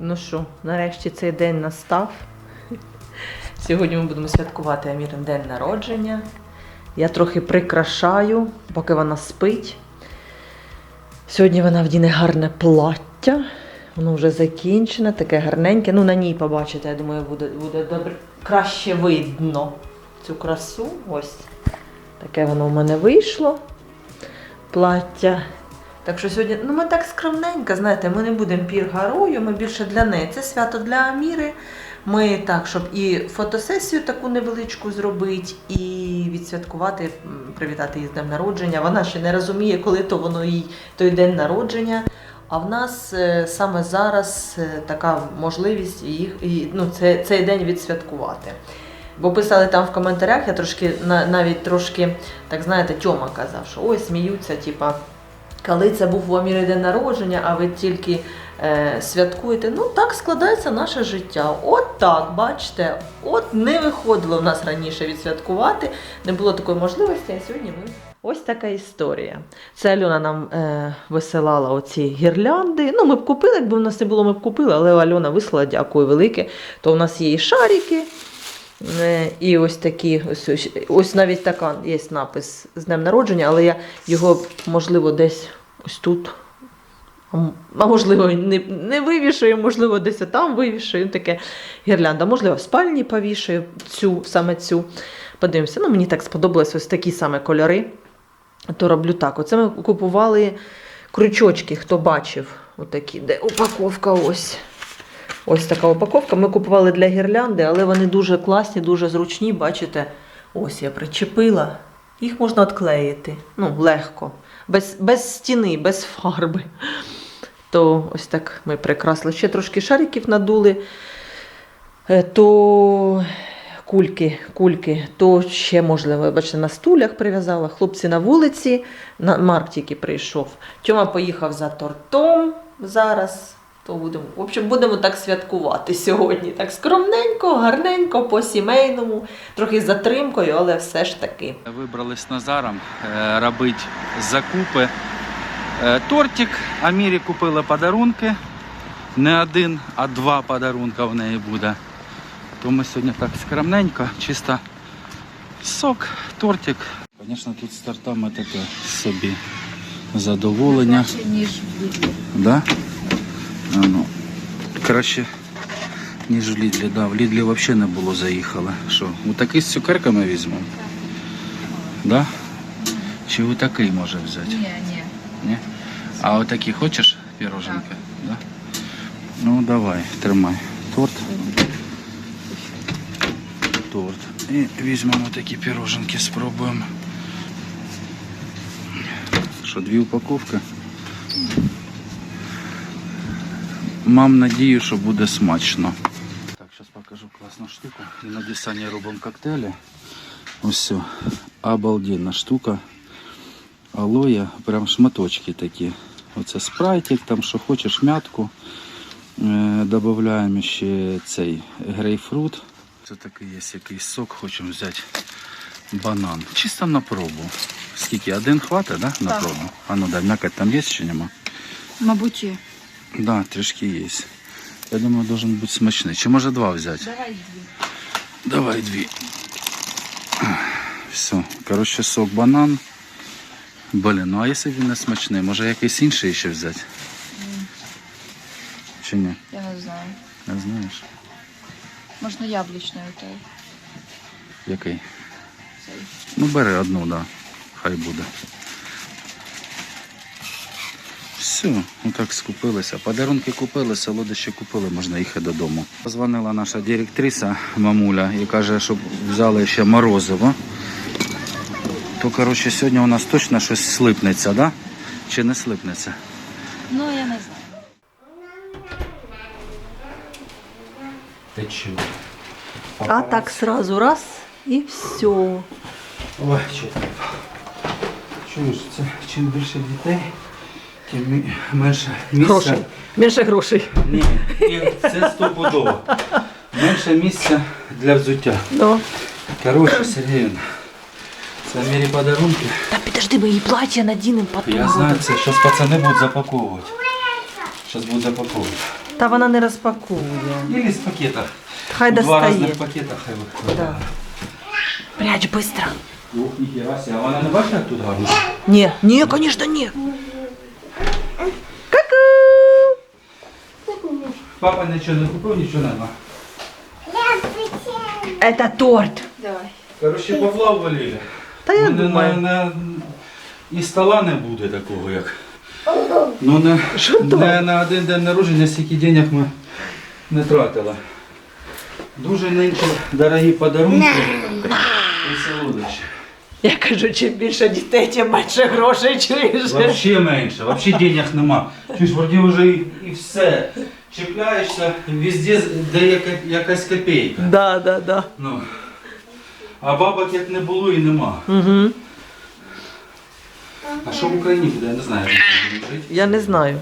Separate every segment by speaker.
Speaker 1: Ну що, нарешті цей день настав. Сьогодні ми будемо святкувати Амірин день народження. Я трохи прикрашаю, поки вона спить. Сьогодні вона вдіне гарне плаття. Воно вже закінчене, таке гарненьке. Ну, на ній побачите, я думаю, буде, буде добре. Краще видно цю красу. Ось таке воно в мене вийшло. Плаття. Так що сьогодні, ну ми так скромненько, знаєте, ми не будемо пір-гарою, ми більше для неї. Це свято для Аміри. Ми так, щоб і фотосесію таку невеличку зробити, і відсвяткувати, привітати її з днем народження. Вона ще не розуміє, коли то воно їй той день народження. А в нас е, саме зараз е, така можливість їх і, ну, це, цей день відсвяткувати. Бо писали там в коментарях, я трошки на- навіть трошки, так знаєте, Тьома казав, що ой, сміються, типа, коли це був Аміри день народження, а ви тільки е, святкуєте. Ну так складається наше життя. От так, бачите, от не виходило в нас раніше відсвяткувати, не було такої можливості, а сьогодні ми. Ось така історія. Це Альона нам е, висилала оці гірлянди. Ну, ми б купили, якби в нас не було, ми б купили, але Альона вислала, дякую велике. То в нас є і шарики, е, і ось такі, ось, ось навіть така є напис з днем народження, але я його, можливо, десь ось тут. А можливо, не, не вивішую, можливо, десь там вивішую таке гірлянда. Можливо, в спальні повішаю цю, саме цю. Подивимося. Ну, мені так сподобалось ось такі саме кольори. То роблю так. Оце ми купували крючочки, хто бачив. Отакі, де упаковка ось. Ось така упаковка. Ми купували для гірлянди, але вони дуже класні, дуже зручні. Бачите, ось я причепила. Їх можна відклеїти. Ну, легко. Без, без стіни, без фарби. То ось так ми прикрасили. Ще трошки шариків надули. Е, То кульки, кульки, то ще можливо, бачите, на стулях прив'язала. Хлопці на вулиці, на Марк тільки прийшов. Тьома поїхав за тортом зараз. То будемо, в общем, будемо так святкувати сьогодні. Так скромненько, гарненько, по-сімейному, трохи з затримкою, але все ж таки.
Speaker 2: Вибрали з Назаром е, робити закупи. Е, Тортик Амірі купили подарунки. Не один, а два подарунка в неї буде. То ми сьогодні так скромненько, чисто сок, тортик. Звісно, тут з тортами таке собі задоволення.
Speaker 3: ніж в Лідлі.
Speaker 2: Да? А, ну, краще, ніж в Лідлі. Да, в Лідлі взагалі не було заїхали. Що, отакий з цукерками візьмемо? Да? Чи отакий може взяти?
Speaker 3: Ні, ні.
Speaker 2: Ні? А отакі хочеш піроженки? Да? Ну давай, тримай. Торт. Торт. І візьмемо такі піроженки, спробуємо. Що, дві упаковки? Мам надію, що буде смачно. Так, зараз покажу класну штуку. І на десані робимо коктейлі. Ось все. Обалденна штука. Алоя, прям шматочки такі. Оце спрайтик, там що хочеш, м'ятку. Е, Додаємо ще цей грейпфрут. Це такий є якийсь сок, хочемо взяти банан. Чисто на пробу. Скільки? Один хватить, да? На
Speaker 3: Так.
Speaker 2: пробу. А ну дай м'якоть там є чи нема?
Speaker 3: Мабуть, є.
Speaker 2: Да, трішки є. Я думаю, должен бути смачний. Чи може два взяти?
Speaker 3: Давай дві.
Speaker 2: Давай дві. Все. Коротше, сок банан. Блін, ну а якщо він не смачний, може якийсь інший ще взяти? Чи ні?
Speaker 3: Я не знаю.
Speaker 2: Не знаєш?
Speaker 3: Можна яблучний отой.
Speaker 2: Який?
Speaker 3: Цей.
Speaker 2: Ну бери одну, да. Хай буде. Все, отак скупилися. Подарунки купили, солодощі купили, можна їхати додому. Позвонила наша директриса мамуля і каже, щоб взяли ще морозиво. То, коротше, сьогодні у нас точно щось слипнеться, да? Чи не слипнеться?
Speaker 3: Ну, я не знаю.
Speaker 2: Течу.
Speaker 1: А так сразу раз і все.
Speaker 2: Ой, ти? Чуєш, це чим більше дітей, тим менше місця.
Speaker 1: Грошей. Менше грошей.
Speaker 2: Ні, ні, це стопудово. Менше місця для взуття.
Speaker 1: Ну.
Speaker 2: Коротше, Сергіївна, це мірі подарунки.
Speaker 1: Та підожди, ми її плаття надінемо потім.
Speaker 2: Я знаю, це зараз пацани будуть запаковувати. Зараз будуть запаковувати.
Speaker 1: Та вона не розпакує.
Speaker 2: Или з пакета.
Speaker 1: Хай
Speaker 2: Два
Speaker 1: достає.
Speaker 2: різних пакета хай виходить.
Speaker 1: Да. Прячь быстро.
Speaker 2: Ух, ніхера себе. А вона не бачила, як тут гарно?
Speaker 1: Не, не, конечно, не.
Speaker 2: Папа нічого не купив, нічого нема.
Speaker 1: Это торт.
Speaker 3: Давай.
Speaker 2: Коротше, Павла ввалили.
Speaker 1: Та я
Speaker 2: Мене
Speaker 1: думаю.
Speaker 2: на, на, і стола не буде такого, як. Ну, не, не на один день народження стільки денег ми не тратили. Дуже нинче дорогі подарунки і солодощі.
Speaker 1: Я кажу, чим більше дітей, тим менше грошей чуєш.
Speaker 2: Вообще менше, вообще денег нема. Чуєш, вроді вже і, і все. Чіпляєшся, везде де яка, якась копійка.
Speaker 1: Да, да, да.
Speaker 2: Ну. А бабок як не було і нема.
Speaker 1: Угу.
Speaker 2: А що в Україні буде, я не знаю, як будемо жити.
Speaker 1: Я не знаю.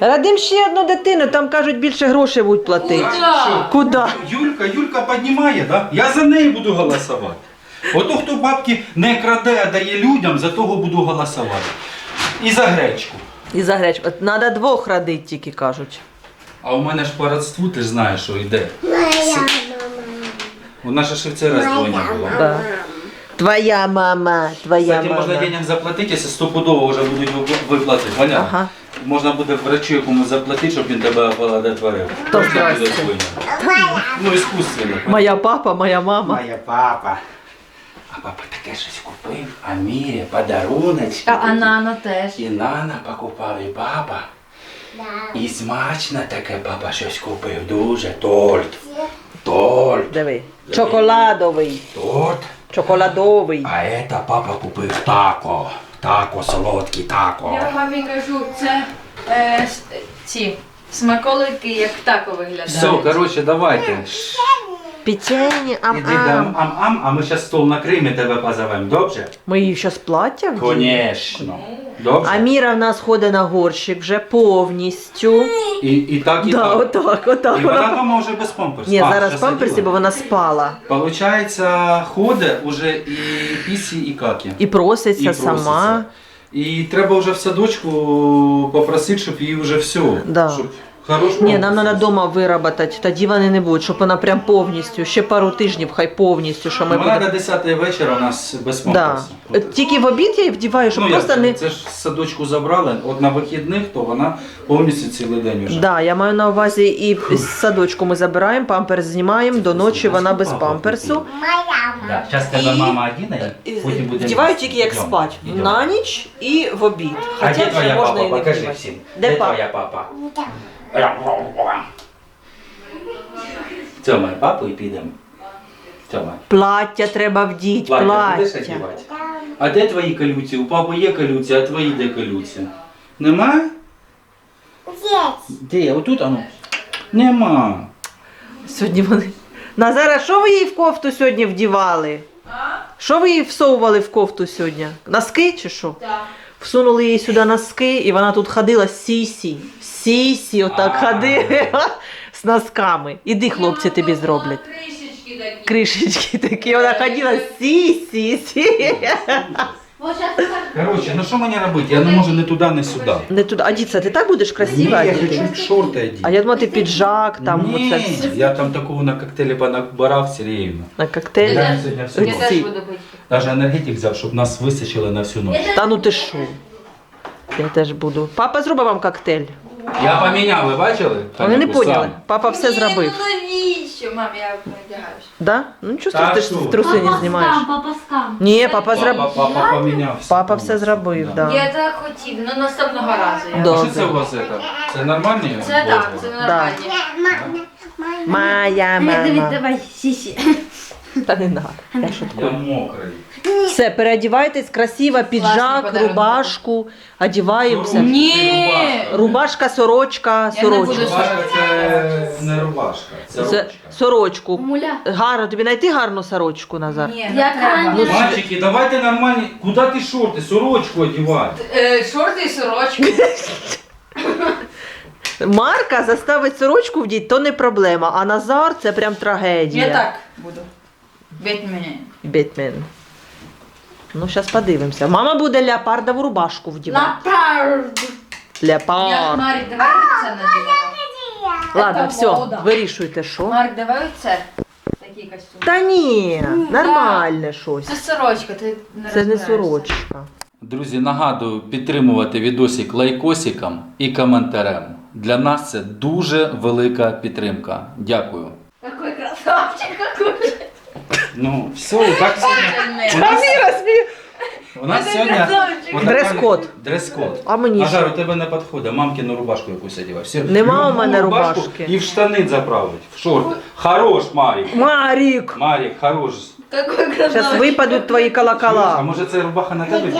Speaker 1: Радим ще одну дитину, там кажуть, більше грошей будуть платити. Куди?
Speaker 2: Юлька, Юлька піднімає, да? Я за неї буду голосувати. Ото хто бабки не краде, а дає людям, за того буду голосувати. І за гречку.
Speaker 1: І за гречку. От треба двох родити, тільки кажуть.
Speaker 2: А у мене ж по родству, ти ж знаєш, що йде. У нас же ще в цей раз двойня була.
Speaker 1: Да. Твоя мама, твоя
Speaker 2: Кстати,
Speaker 1: мама.
Speaker 2: можна денег заплатити, якщо стопудово вже будуть ви- виплати. Валя,
Speaker 1: Ага.
Speaker 2: можна буде врачу якомусь заплатити, щоб він тебе оплодотворив.
Speaker 1: То
Speaker 2: буде
Speaker 1: здрасте.
Speaker 2: двойня. Ну, іскусственно.
Speaker 1: Моя папа, моя мама.
Speaker 2: Моя папа. А папа таке щось купив, а Мірі подаруночки.
Speaker 3: А
Speaker 2: такі.
Speaker 3: Анана теж.
Speaker 2: І Нана покупав, і папа. І смачно таке папа щось купив. Дуже торт. Торт.
Speaker 1: Диви. Чоколадовий.
Speaker 2: Торт.
Speaker 1: Чоколадовий.
Speaker 2: А это папа купив тако. Тако, солодкий тако.
Speaker 3: Я мамі кажу, це е, с- ці смаколики, як тако виглядають.
Speaker 2: Все, коротше, давайте.
Speaker 1: Печені,
Speaker 2: Іди дам
Speaker 1: ам-ам.
Speaker 2: ам-ам, а ми зараз стол накриємо і тебе позовемо, добре?
Speaker 1: Ми її зараз плаття вділи?
Speaker 2: Конечно. Добре?
Speaker 1: Аміра в нас ходить на горщик вже повністю.
Speaker 2: І, і так, і
Speaker 1: Да,
Speaker 2: так.
Speaker 1: отак, отак.
Speaker 2: І вона дома вже без памперсів.
Speaker 1: Ні,
Speaker 2: А,
Speaker 1: зараз
Speaker 2: вже
Speaker 1: памперсі,
Speaker 2: сиділа?
Speaker 1: бо вона спала.
Speaker 2: Получається, ходить уже і пісі, і какі.
Speaker 1: І проситься сама.
Speaker 2: проситься. І треба вже в садочку попросити, щоб її вже все.
Speaker 1: Да.
Speaker 2: Щоб хорош
Speaker 1: Ні, нам треба вдома виробити, тоді вони не будуть, щоб вона прям повністю, ще пару тижнів, хай повністю, що ми
Speaker 2: Вона
Speaker 1: будемо.
Speaker 2: до 10 вечора у нас без
Speaker 1: Да.
Speaker 2: памперсів.
Speaker 1: Тільки в обід я її вдіваю, щоб
Speaker 2: ну,
Speaker 1: просто
Speaker 2: як,
Speaker 1: не.
Speaker 2: Це ж з садочку забрали, от на вихідних, то вона повністю цілий день вже.
Speaker 1: Да, я маю на увазі і з садочку ми забираємо, памперс знімаємо, до ночі вона без памперсу.
Speaker 2: Да. Зараз тебе
Speaker 1: І-
Speaker 2: мама одіне, потім буде.
Speaker 1: Вдіваю тільки як
Speaker 2: Йдем,
Speaker 1: спать.
Speaker 2: йдем.
Speaker 1: На ніч і в обід.
Speaker 2: А
Speaker 1: Хоча
Speaker 2: де
Speaker 1: вже
Speaker 2: твоя
Speaker 1: можна
Speaker 2: папа?
Speaker 1: і не
Speaker 2: Покажи
Speaker 1: вдівати.
Speaker 2: всім.
Speaker 1: Де папа?
Speaker 2: твоя папа? Папу і підемо. Тьома.
Speaker 1: Плаття треба вдіть,
Speaker 2: Плаття будеш одягати? А де твої колюці? У папи є колюці, а твої де колюці? Нема? Де? Отут ану? Нема.
Speaker 1: Сьогодні вони. Назара, що ви їй в кофту сьогодні вдівали? Що ви їй всовували в кофту сьогодні? Носки чи що?
Speaker 3: Так.
Speaker 1: Всунули їй сюди носки, і вона тут ходила сісі. Сісі, отак
Speaker 2: А.
Speaker 1: ходила з носками. Іди, хлопці, тобі зроблять.
Speaker 3: Кришечки такі.
Speaker 1: Кришечки такі, вона ходила сісі. сі.
Speaker 2: Короче, ну що мені робити? Я не можу ні туди, ні сюди.
Speaker 1: Не туди. А ти так будеш
Speaker 2: Ні,
Speaker 1: красиво
Speaker 2: я
Speaker 1: одіти?
Speaker 2: хочу шорти одіти.
Speaker 1: А я думала, ти піджак, там
Speaker 2: Ні,
Speaker 1: оце все.
Speaker 2: я там такого на коктейлі понабирав Сергіївна.
Speaker 1: на коктейль.
Speaker 2: Я сьогодні всю
Speaker 1: Я теж
Speaker 3: буду бити.
Speaker 2: Навіть енергетик взяв, щоб нас вистачило на всю ніч.
Speaker 1: Та ну ти що? Я теж буду. Папа зробив вам коктейль.
Speaker 2: Я поміняв, ви бачили?
Speaker 1: Вони не поняли. Папа все зробив.
Speaker 3: ну навіщо? Мам, я одягаюсь.
Speaker 1: Да? Ну нічого,
Speaker 2: Та
Speaker 1: ти ж
Speaker 2: що?
Speaker 1: труси не знімаєш.
Speaker 4: Папа скам.
Speaker 1: Ні, папа
Speaker 2: Папа,
Speaker 1: зробив.
Speaker 2: папа поміняв. все.
Speaker 1: Папа все зробив, да.
Speaker 3: Я так хотів, ну наступного разу. я.
Speaker 1: Да.
Speaker 2: А що це у вас? Це, це нормальні?
Speaker 3: Це так, це
Speaker 2: Бозви?
Speaker 3: нормальні.
Speaker 1: Моя мама.
Speaker 4: давай, сісі.
Speaker 1: Та не надо. Я
Speaker 2: Я мокрий.
Speaker 1: Все, переодівайтесь, красиво, піджак,
Speaker 3: подарунок.
Speaker 1: рубашку, одіваємося.
Speaker 3: Ні.
Speaker 1: Рубашка, сорочка,
Speaker 3: Я не буду
Speaker 1: сорочка.
Speaker 2: Рубашка це не рубашка, це
Speaker 1: Це
Speaker 2: ручка.
Speaker 1: сорочку.
Speaker 4: Муля.
Speaker 1: Гарно, тобі знайти гарну сорочку, Назар?
Speaker 3: Ні, не треба.
Speaker 2: Мальчики, давайте нормальні. Куди ти шорти? Сорочку одівай.
Speaker 3: Е, Шорти і сорочки.
Speaker 1: Марка заставить сорочку вдіти, то не проблема, а Назар це прям трагедія.
Speaker 3: Я так буду. Бить мене.
Speaker 1: Бетмен. Ну, зараз подивимося. Мама буде леопардову рубашку вдівати.
Speaker 4: Лапард.
Speaker 1: Леопард.
Speaker 3: Марі, давай це надіваємо.
Speaker 1: Ладно, все,
Speaker 3: мода.
Speaker 1: вирішуйте, що.
Speaker 3: Марк, давай оце. Такий костюм.
Speaker 1: Та ні, нормальне щось.
Speaker 3: Це сорочка, ти не
Speaker 1: Це не
Speaker 3: розбираєшся.
Speaker 1: сорочка.
Speaker 2: Друзі, нагадую підтримувати відосик лайкосиком і коментарем. Для нас це дуже велика підтримка. Дякую. Ну, все, і так сьогодні. У нас, у нас сьогодні.
Speaker 1: Дрес-код.
Speaker 2: Дрес-код.
Speaker 1: А мені
Speaker 2: Назар,
Speaker 1: що?
Speaker 2: у тебе не підходить. Мамкину рубашку якусь. Все.
Speaker 1: Нема у мене
Speaker 2: рубашку
Speaker 1: рубашки.
Speaker 2: І в штани заправить, в шорти. Хорош, Марік.
Speaker 1: Марік!
Speaker 2: Марік, хорош.
Speaker 3: Какой
Speaker 1: Зараз
Speaker 3: красавчик.
Speaker 1: випадуть твої
Speaker 2: А
Speaker 1: колокола.
Speaker 2: може це рубаха на тебе піде?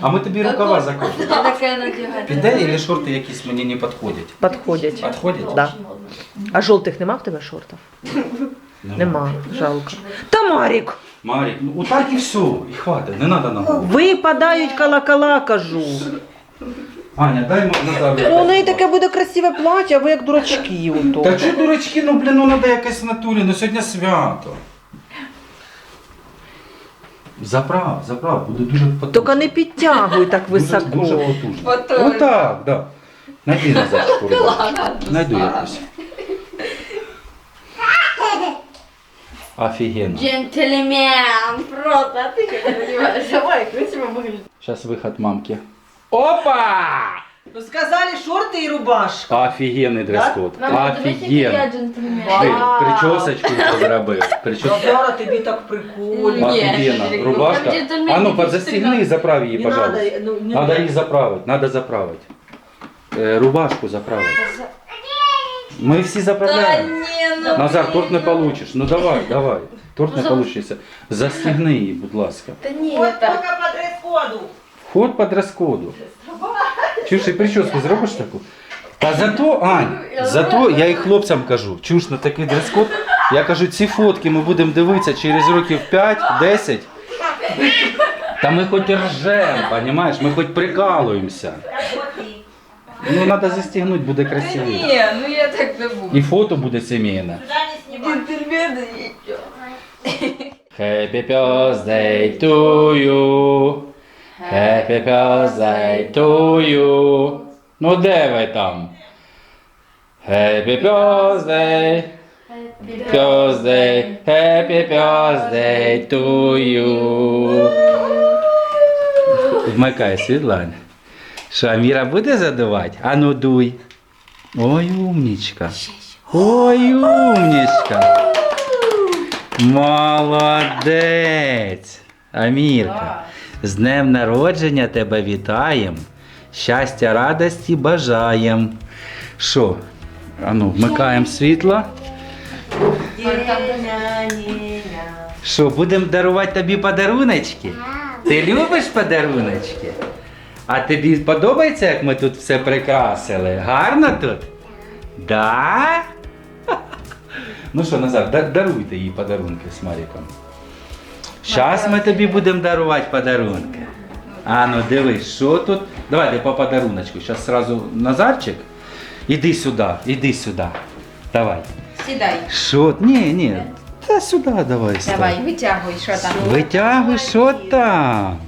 Speaker 2: А ми тобі рукава закажемо.
Speaker 3: Я таке надягаю.
Speaker 2: Піде, і шорти якісь мені не підходять.
Speaker 1: Підходять.
Speaker 2: Підходять?
Speaker 1: Да. А жовтих нема в тебе шортів? Нема, жалко. Та Марік!
Speaker 2: Марік, ну отак і все, і хватить, не треба нам.
Speaker 1: Випадають колокола, кажу.
Speaker 2: Аня, дай м- Назару.
Speaker 1: Ну, у неї таке буде красиве плаття, а ви як дурачки. ото.
Speaker 2: Та що дурачки, ну блін, ну треба якесь натурі, ну сьогодні свято. Заправ, заправ, буде дуже потужно.
Speaker 1: Тільки не підтягуй так
Speaker 2: Дуже,
Speaker 1: високо.
Speaker 2: дуже потужно.
Speaker 3: Потужно.
Speaker 2: Отак, да. Найди назад шкуру. Найду якусь. Офігенно.
Speaker 3: Джентльмен, просто, ты как не понимаешь, давай, красиво выглядит.
Speaker 2: Зараз виход мамки. Опа!
Speaker 1: Ну сказали шорти і рубашка.
Speaker 2: Офігенний дрес-код.
Speaker 3: Мама, дивись, який я
Speaker 2: Офігенний.
Speaker 3: джентльмен.
Speaker 2: Ти
Speaker 1: Вау.
Speaker 2: причосочку зробив. Причос...
Speaker 1: Зара, тобі так прикольно.
Speaker 3: Ні.
Speaker 2: Офігенно. Рубашка.
Speaker 3: Там джентльмен
Speaker 2: А ну,
Speaker 3: якийсь
Speaker 2: подзастегни і заправ її,
Speaker 1: Не
Speaker 2: пожалуйста.
Speaker 1: надо, ну, не
Speaker 2: Надо її заправити, надо заправити. Е, рубашку заправити. Ми всі
Speaker 3: Да
Speaker 2: заправляємо.
Speaker 3: ну
Speaker 2: Назар, торт не получиш. Ну давай, давай. Торт не
Speaker 3: за-
Speaker 2: получиться. Застігни її, будь ласка.
Speaker 3: Да не,
Speaker 1: От
Speaker 3: так.
Speaker 1: по дрес-коду.
Speaker 2: Вход по дрес-коду. Чуєш, і прическу зробиш таку? Та зато, Ань, зато я і хлопцям кажу, чуєш, на такий дрес-код, я кажу, ці фотки ми будемо дивитися через років 5-10. Та ми хоч ржем, розумієш, ми хоч прикалуємося. Ну, треба застігнути, буде красиво.
Speaker 3: не, ну я так не буду.
Speaker 2: І фото буде сімейне. Happy birthday to you. Happy birthday to you. Ну де ви там? Happy birthday. Birthday. Happy birthday to you. Вмикай Світлана. Що, Аміра буде задувати? А ну дуй. Ой, умнічка. Ой, умнічка. Молодець. Амірка. З днем народження тебе вітаємо. Щастя, радості бажаємо. Що? Ану, вмикаємо світло. Що, будемо дарувати тобі подаруночки? Ти любиш подаруночки? А тобі подобається, як ми тут все прикрасили? Гарно тут? Да? Ну що, Назар, даруйте їй подарунки з Маріком. Зараз ми тобі будемо дарувати подарунки. А ну дивись, що тут? Давайте по подаруночку. Зараз сразу Назарчик. Іди сюди, іди сюди. Давай.
Speaker 3: Сідай.
Speaker 2: Що? Ні, ні. Та сюди давай.
Speaker 3: Давай, витягуй, що там.
Speaker 2: Витягуй, що там?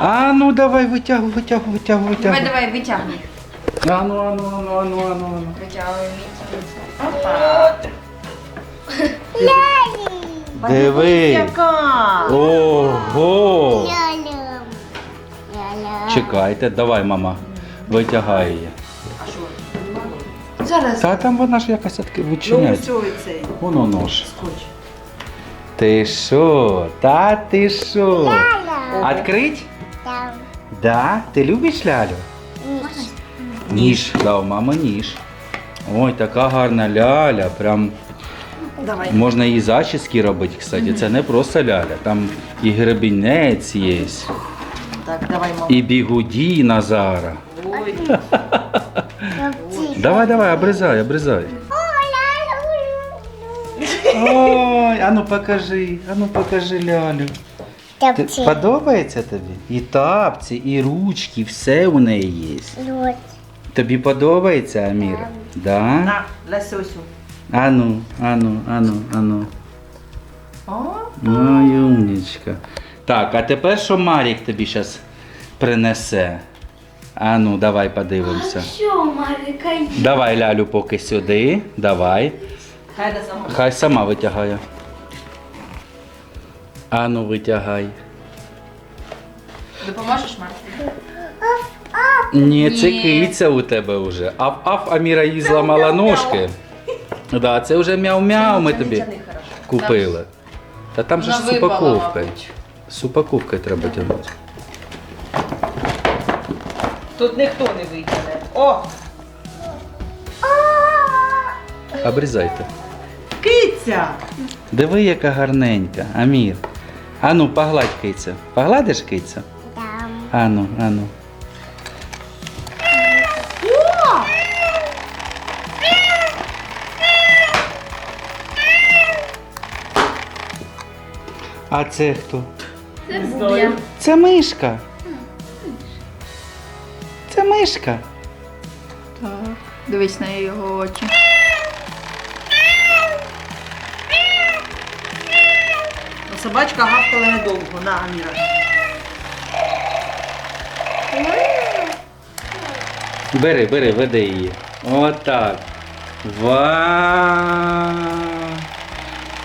Speaker 2: А ну давай, витягуй, витягуй, витягуй,
Speaker 3: Давай,
Speaker 2: витягуй.
Speaker 3: давай, витягуй.
Speaker 2: А ну, а ну, а ну, а ну, а ну, а ну.
Speaker 3: Витягуй. Опа.
Speaker 2: Диви.
Speaker 1: Яка?
Speaker 2: Ого. Чекайте, давай, мама. Витягай її.
Speaker 3: Зараз.
Speaker 2: Та там вона ж якась відки-
Speaker 1: Ну, все, цей.
Speaker 2: Воно нож.
Speaker 1: Скотч.
Speaker 2: Ти що? Та ти що? Открить? Да? Ти любиш лялю? Ніж. Да, у мами ніж. Ой, така гарна ляля. Прям
Speaker 1: Давай.
Speaker 2: можна і зачіски робити, кстати. Це не просто ляля. Там і гребінець є,
Speaker 1: Так, давай, мама.
Speaker 2: і бігуді Назара.
Speaker 1: Ой.
Speaker 2: Давай, давай, обрізай, обрізай. Ой, а ну покажи, а ну покажи лялю. Ти, подобається тобі? І тапці, і ручки, все у неї є. Тобі подобається, Аміра? Да?
Speaker 1: На, лососю.
Speaker 2: Ану, ану, ану, ану.
Speaker 1: О,
Speaker 2: Ой, умнічка. Так, а тепер що Марік тобі зараз принесе? А ну, давай подивимося.
Speaker 4: Що, Марика?
Speaker 2: Давай лялю поки сюди. Давай.
Speaker 1: Хай не сама.
Speaker 2: Хай сама витягає. А ну витягай.
Speaker 3: Допоможеш, Марк?
Speaker 2: Ні, це
Speaker 3: Ні.
Speaker 2: киця у тебе вже. Аф, аф, Аміра їй зламала ножки. Да, це вже мяу-мяу ми тобі купили. Та там же ж з упаковкою. З упаковкою треба тягнути.
Speaker 1: Тут ніхто не витягне. О!
Speaker 2: Обрізайте.
Speaker 1: Киця!
Speaker 2: Диви, яка гарненька, Амір. Ану, погладь киця. Погладиш киця?
Speaker 4: Там.
Speaker 2: Ану, ану. А це хто?
Speaker 4: Це буб'я.
Speaker 2: Це мишка. Це мишка.
Speaker 3: Так. Дивись на його очі.
Speaker 1: Собачка гавкала недовго на Аміра.
Speaker 2: Бери, бери, веди її. Отак. Вау.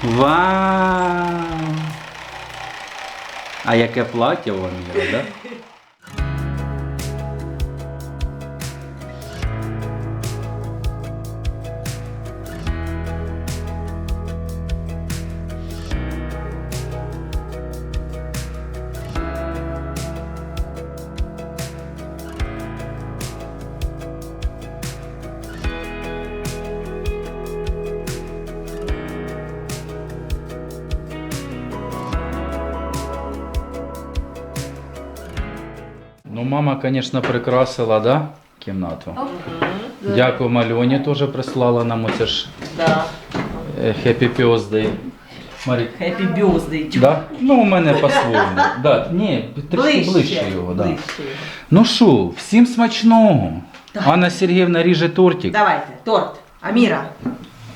Speaker 2: Вау. А яке плаття у Аміра, да? Мама, конечно, прикрасила, да, кімнату. Дякую, Мальоні теж прислала нам оце ж
Speaker 1: Да.
Speaker 2: е, Happy Birthday. Марі,
Speaker 1: Happy birthday.
Speaker 2: да? Ну, у мене по-своєму. Да, ні, трішки ближче його, да.
Speaker 1: Ближче.
Speaker 2: Ну що, всім смачного.
Speaker 1: Так.
Speaker 2: Анна Сергіївна ріже тортик.
Speaker 1: Давайте, торт. Аміра,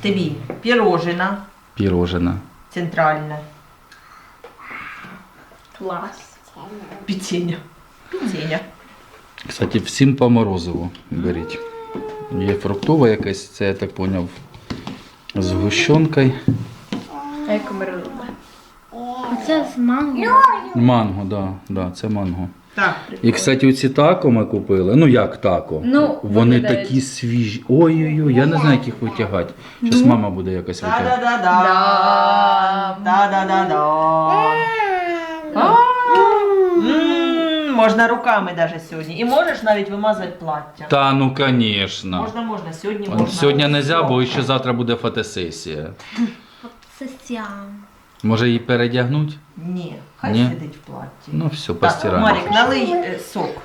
Speaker 1: тобі пірожина
Speaker 2: Пірожина.
Speaker 1: центральна.
Speaker 3: Клас.
Speaker 1: Піценя. Піценя.
Speaker 2: Кстати, всім по морозиву беріть. Є фруктова якась, це я так поняв, з гущонкою.
Speaker 3: А як робимо?
Speaker 4: Це з манго.
Speaker 2: Манго, да, да, це манго.
Speaker 1: Так.
Speaker 2: І, кстати, оці тако ми купили. Ну як тако?
Speaker 3: Ну,
Speaker 2: Вони
Speaker 3: виглядають.
Speaker 2: такі свіжі. Ой-ой-ой, я не знаю, як їх витягати. Зараз
Speaker 3: Ну.
Speaker 2: мама буде якось витягати.
Speaker 1: Да-да-да-да. Да-да-да-да. М, Можна руками даже сьогодні. І можеш навіть вимазати плаття.
Speaker 2: Та ну звісно.
Speaker 1: Можна, можна. Сьогодні можна.
Speaker 2: Сьогодні не можна, бо ще завтра буде фотосесія.
Speaker 4: Сям.
Speaker 2: Може її передягнути?
Speaker 1: Ні, хай
Speaker 2: Ні?
Speaker 1: сидить в платті.
Speaker 2: Ну все, постираємо.
Speaker 1: Марік, налий е, сок.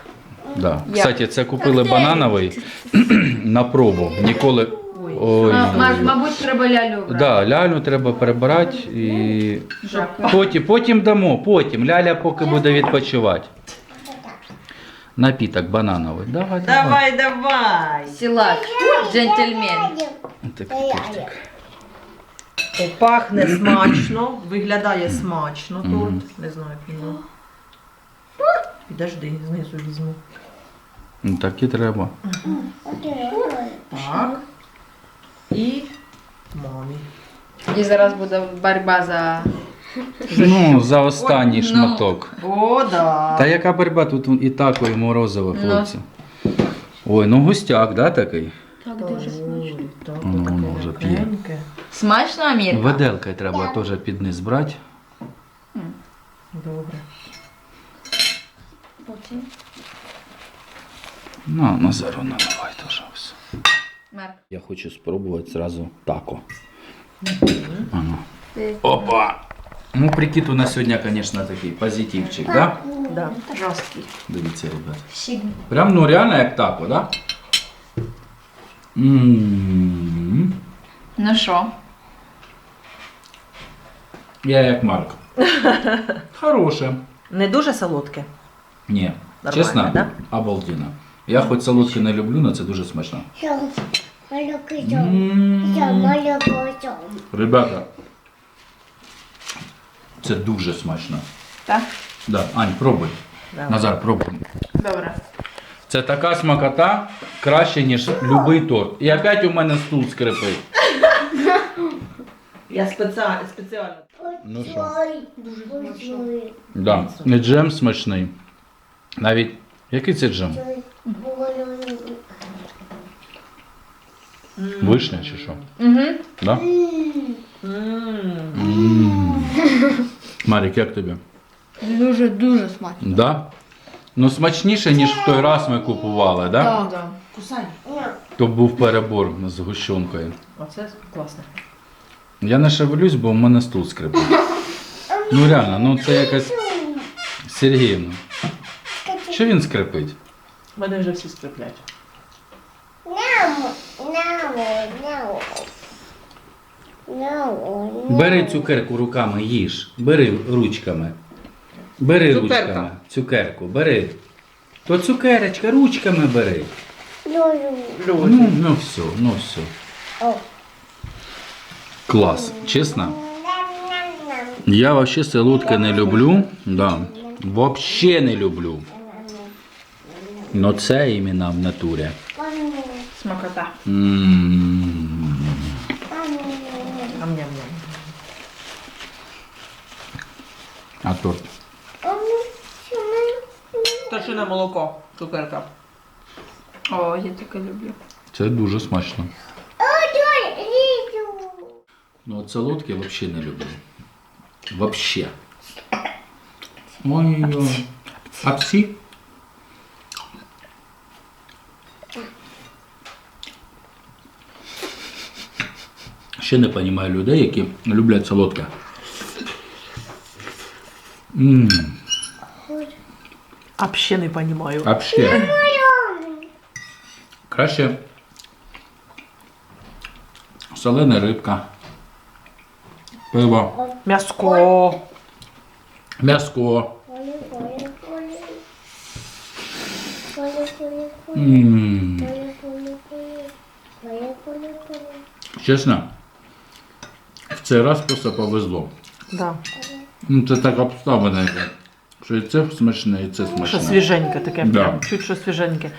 Speaker 2: Да. Кстати, це купили банановий на пробу. Ніколи.
Speaker 1: Ой.
Speaker 2: Ой.
Speaker 3: А, мабуть, треба лялю брати.
Speaker 2: Да, лялю треба перебирати і потім, потім дамо, потім. Ляля поки буде відпочивати. Напіток банановий. Давай, давай.
Speaker 1: Давай, давай.
Speaker 3: Сілак, джентльмен.
Speaker 2: Такий тортик.
Speaker 1: О, Пахне смачно, виглядає смачно торт.
Speaker 2: Мгм.
Speaker 1: Не знаю, як він. Підожди, знизу візьму.
Speaker 2: Ну, так і треба.
Speaker 1: Так. І мамі.
Speaker 3: І зараз буде боротьба за.
Speaker 2: Ну, за останній
Speaker 3: Ой, ну.
Speaker 2: шматок.
Speaker 1: О, да.
Speaker 2: Та яка боротьба тут і тако, і морозиво,
Speaker 3: Ну.
Speaker 2: хлопці. Ой, ну густяк, да, такий?
Speaker 4: Так дуже смачно.
Speaker 1: Ой, так,
Speaker 2: Ну, ну, вже п'є.
Speaker 3: Смачно, Амірка?
Speaker 2: Виделкою треба теж під низ брати.
Speaker 1: Добре.
Speaker 4: Потім.
Speaker 2: На, Назару наливай теж все.
Speaker 3: Марк,
Speaker 2: Я хочу спробувати зразу тако. Ага. Опа! Ну, прикид у нас сьогодні, звісно, такий позитивчик, да?
Speaker 1: Да.
Speaker 3: жорсткий.
Speaker 2: Дивіться, ребят.
Speaker 4: Сігма.
Speaker 2: Прям ну реально як тако, да? М.
Speaker 3: Ну що?
Speaker 2: Я як Марк. Хороше.
Speaker 1: Не дуже солодке.
Speaker 2: Ні,
Speaker 1: Нормально,
Speaker 2: чесно,
Speaker 1: да?
Speaker 2: обалденно. Я хоч солодке не люблю, але це дуже смачно.
Speaker 4: Малюки
Speaker 2: М.
Speaker 4: малюки
Speaker 2: Ребята, це дуже смачно.
Speaker 3: Так?
Speaker 2: Да, Ань, пробуй.
Speaker 1: Давай.
Speaker 2: Назар, пробуй.
Speaker 3: Добре.
Speaker 2: Це така смакота краще, ніж будь-який торт. І опять у мене стул скрипить.
Speaker 1: Я спеціально. спеціально.
Speaker 2: Ну що?
Speaker 4: Ой, дуже смачно.
Speaker 2: Да. І джем смачний. Навіть. Який це джем? Вишня чи що?
Speaker 3: Угу.
Speaker 2: Да? М. Марік, як тобі?
Speaker 3: Дуже дуже смачно.
Speaker 2: Да? Ну смачніше, ніж в той раз ми купували, да?
Speaker 3: Так.
Speaker 1: Кусай.
Speaker 2: То був перебор з гущонкою.
Speaker 1: Оце класно.
Speaker 2: Я не шевелюсь, бо в мене стул скрипить. Ну реально, ну це якась Сергіївна. Що він скрипить?
Speaker 1: Мене вже всі скриплять.
Speaker 4: Няу, няу, няу.
Speaker 2: Бери цукерку руками, їж. Бери ручками. Бери
Speaker 1: Цукерка.
Speaker 2: ручками. Цукерку, бери. То цукерочка, ручками бери. Ну, ну все, ну все. Клас. Чесно? Я вообще солодке не люблю. Да. Вообще не люблю. Но це іменно в натурі.
Speaker 3: Смакота.
Speaker 2: М.
Speaker 1: Ам-ням-ням.
Speaker 2: А торт?
Speaker 1: Пташине молоко. Цукерка.
Speaker 3: О, я таке люблю.
Speaker 2: Це дуже смачно. Ну от солодке вообще не люблю. Вообще. Ой-ой-ой. А псі? Ще не розумію людей, які люблять солодке.
Speaker 1: А не розумію.
Speaker 2: вообще. Краще солена рибка, пиво,
Speaker 1: М'яско.
Speaker 2: м'яско. М, Чесно, в цей раз просто повезло.
Speaker 1: Да.
Speaker 2: Ну, це так обставина, йде, що і це смачне, і це
Speaker 1: Що
Speaker 2: смачне.
Speaker 1: свіженьке таке,
Speaker 2: Да.
Speaker 1: прям чуть що свіженьке.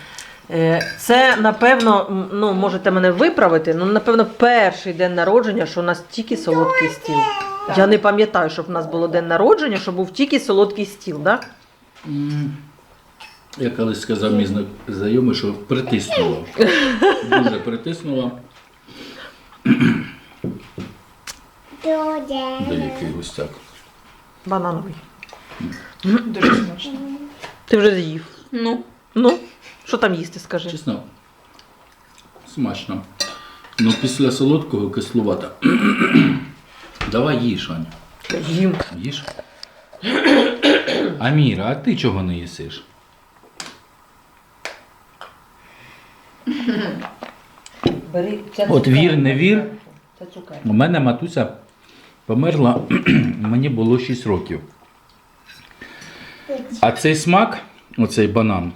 Speaker 1: Е, Це, напевно, м, ну, можете мене виправити, ну, напевно, перший день народження, що у нас тільки солодкий стіл. Я не пам'ятаю, щоб в нас було день народження, що був тільки солодкий стіл, так? Да?
Speaker 2: М. Я колись сказав мій зна- знайомий, що притиснуло. Дуже притиснуло. Деякий густяк.
Speaker 1: Банановий.
Speaker 3: Дуже смачно.
Speaker 1: Ти вже з'їв.
Speaker 3: Ну.
Speaker 1: Ну, що там їсти, скажи?
Speaker 2: Чесно, смачно. Ну після солодкого кислувата. Давай їж, Аня.
Speaker 1: Їм.
Speaker 2: Їж. Аміра, а ти чого не їсиш?
Speaker 1: Бери. Це
Speaker 2: От вір, не вір.
Speaker 1: Це цукерка.
Speaker 2: У мене матуся померла, мені було 6 років. А цей смак, оцей банан,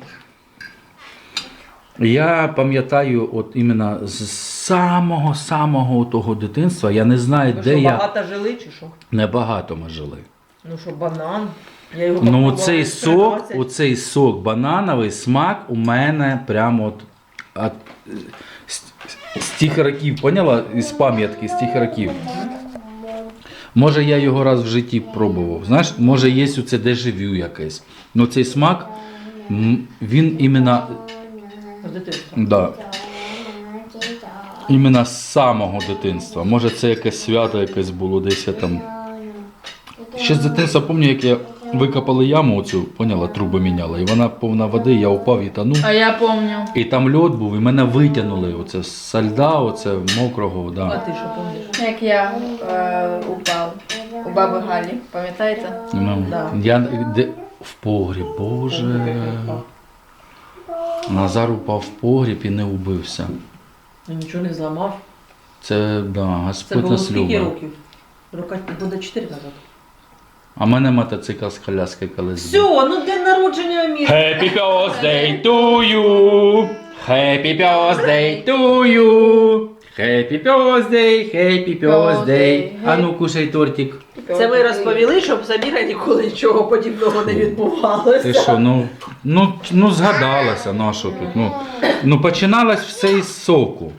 Speaker 2: я пам'ятаю от іменно з самого-самого того дитинства. Я не знаю,
Speaker 1: Ви
Speaker 2: де
Speaker 1: що,
Speaker 2: я
Speaker 1: багато жили чи що?
Speaker 2: небагато ми жили.
Speaker 1: Ну що, банан. Я його
Speaker 2: Ну, оцей сок, оцей сок банановий смак у мене прямо от, от з, з тих років, поняла? Із пам'ятки, з тих років. Може, я його раз в житті пробував. Знаєш, може, є оце дежавю якесь. Ну цей смак, він іменно,
Speaker 1: З
Speaker 2: да, іменно з самого дитинства. Може, це якесь свято якесь було десь я там. Ще з дитинства пам'ятаю, як я викопали яму оцю, поняла, трубу міняла, і вона повна води, я упав і танув.
Speaker 3: А я помню.
Speaker 2: І там льод був, і мене витягнули оце з сальда, оце мокрого.
Speaker 1: А ти що помниш?
Speaker 3: Як я е, упав у баби Галі, пам'ятаєте?
Speaker 2: Ну,
Speaker 1: Да.
Speaker 2: Я де, в погріб, боже. Назар упав в погріб і не убився.
Speaker 1: Ну, Нічого не зламав.
Speaker 2: Це да,
Speaker 1: Це
Speaker 2: Господь
Speaker 1: було
Speaker 2: нас
Speaker 1: скільки
Speaker 2: любить.
Speaker 1: років? Рока буде 4 назад.
Speaker 2: А в мене мотоцикл з коляски колись.
Speaker 1: Все, ну день народження Амір.
Speaker 2: Happy birthday to you! Happy birthday to you! Happy birthday, happy birthday. А ну кушай тортик.
Speaker 1: Це ми розповіли, щоб Саміра ніколи нічого подібного не відбувалося.
Speaker 2: Ти що, ну, ну, ну згадалася, ну а що тут? Ну, ну починалось все із соку.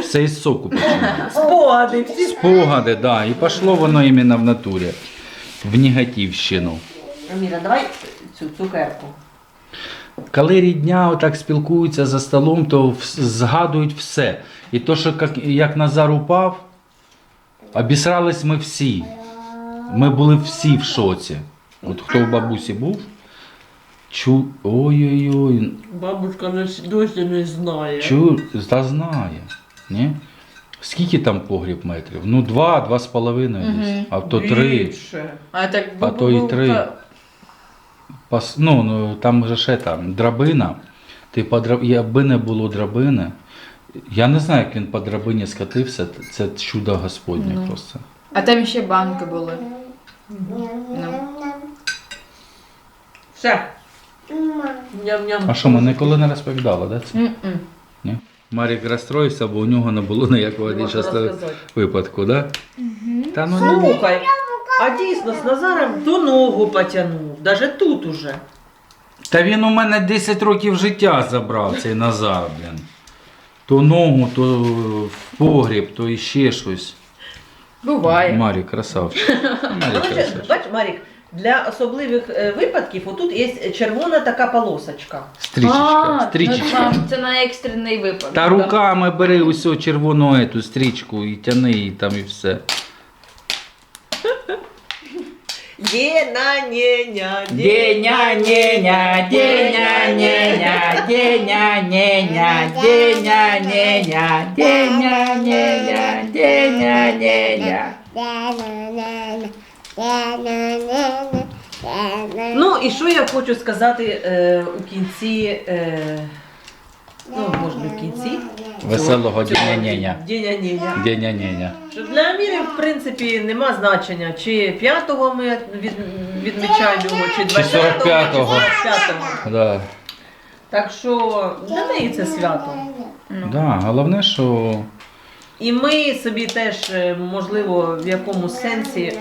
Speaker 2: Все із соку починалось.
Speaker 1: Спогади всі.
Speaker 2: Спогади, да, і пішло воно іменно в натурі. В негативщину.
Speaker 1: Аміра, давай цю цукерку.
Speaker 2: Коли рідня отак спілкуються за столом, то згадують все. І то, що як, як Назар упав, обісрались ми всі. Ми були всі в шоці. От хто у бабусі був, чу. Ой-ой-ой,
Speaker 1: Бабушка досі не знає.
Speaker 2: чу, та знає. Ні? Скільки там погріб метрів? Ну, два, два з половиною десь. А то три.
Speaker 1: Більше.
Speaker 3: А так
Speaker 2: А то і три. Пас, ну, ну, там же ще там драбина. Ти по драб... Якби не було драбини, я не знаю, як він по драбині скатився, це чудо Господнє
Speaker 3: Ну.
Speaker 2: просто.
Speaker 3: А там ще банки були. Ну.
Speaker 1: Все. Ням-ням.
Speaker 2: А що, ми ніколи не розповідали, да? це?
Speaker 3: М-м.
Speaker 2: Ні? Марік розстроївся, бо у нього не було ніякого нічого випадку, да? Та ну не
Speaker 1: Слухай, а дійсно з Назаром до ногу потягнув, даже тут уже.
Speaker 2: Та він у мене 10 років життя забрав, цей Назар, блін. То ногу, то в погріб, то іще щось.
Speaker 3: Буває.
Speaker 2: Марік, красавчик. Марік, красавчик.
Speaker 1: бач, Марік, для особливих е, випадків отут є червона така полосочка.
Speaker 2: Стрічечка,
Speaker 3: А,
Speaker 2: стрічечка.
Speaker 3: ну, це на екстрений випадок.
Speaker 2: Та руками бери усю червону ету стрічку і тяни і там і все.
Speaker 1: Є на ня
Speaker 2: Деня-неня, деня-неня, деня-неня, деня-неня, деня-неня, деня-неня.
Speaker 1: Ну і що я хочу сказати е, у кінці, е, ну, може не в кінці.
Speaker 2: Веселого. Деня-неня.
Speaker 1: Деня-неня. Що Для Аміри, в принципі, нема значення, чи 5-го ми від, відмічаємо чи 20-го,
Speaker 2: 45-го.
Speaker 1: 45-го.
Speaker 2: Да.
Speaker 1: Так що для неї це свято.
Speaker 3: Ну.
Speaker 2: Да, головне, що
Speaker 1: І ми собі теж, е, можливо, в якомусь сенсі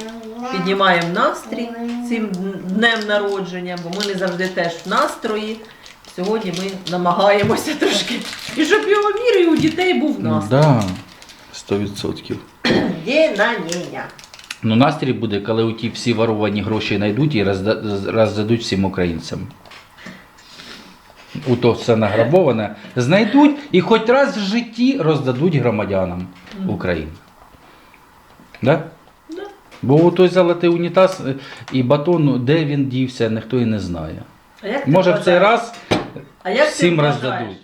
Speaker 1: піднімаємо настрій цим днем народження, бо ми не завжди теж в настрої. Сьогодні ми намагаємося трошки. І щоб його мірі і у дітей був
Speaker 2: ну,
Speaker 1: настрій.
Speaker 2: да, 100%.
Speaker 1: Дінаніння.
Speaker 2: Ну, настрій буде, коли у ті всі воровані гроші знайдуть і розда- роздадуть всім українцям. У то все награбоване знайдуть і хоч раз в житті роздадуть громадянам України. Да? Бо той золотий унітаз е, і батон, де він дівся, ніхто і не знає.
Speaker 1: А як ти
Speaker 2: Може в цей
Speaker 1: вважаєш?
Speaker 2: раз
Speaker 1: а як ти
Speaker 2: всім
Speaker 1: вважаєш?
Speaker 2: роздадуть.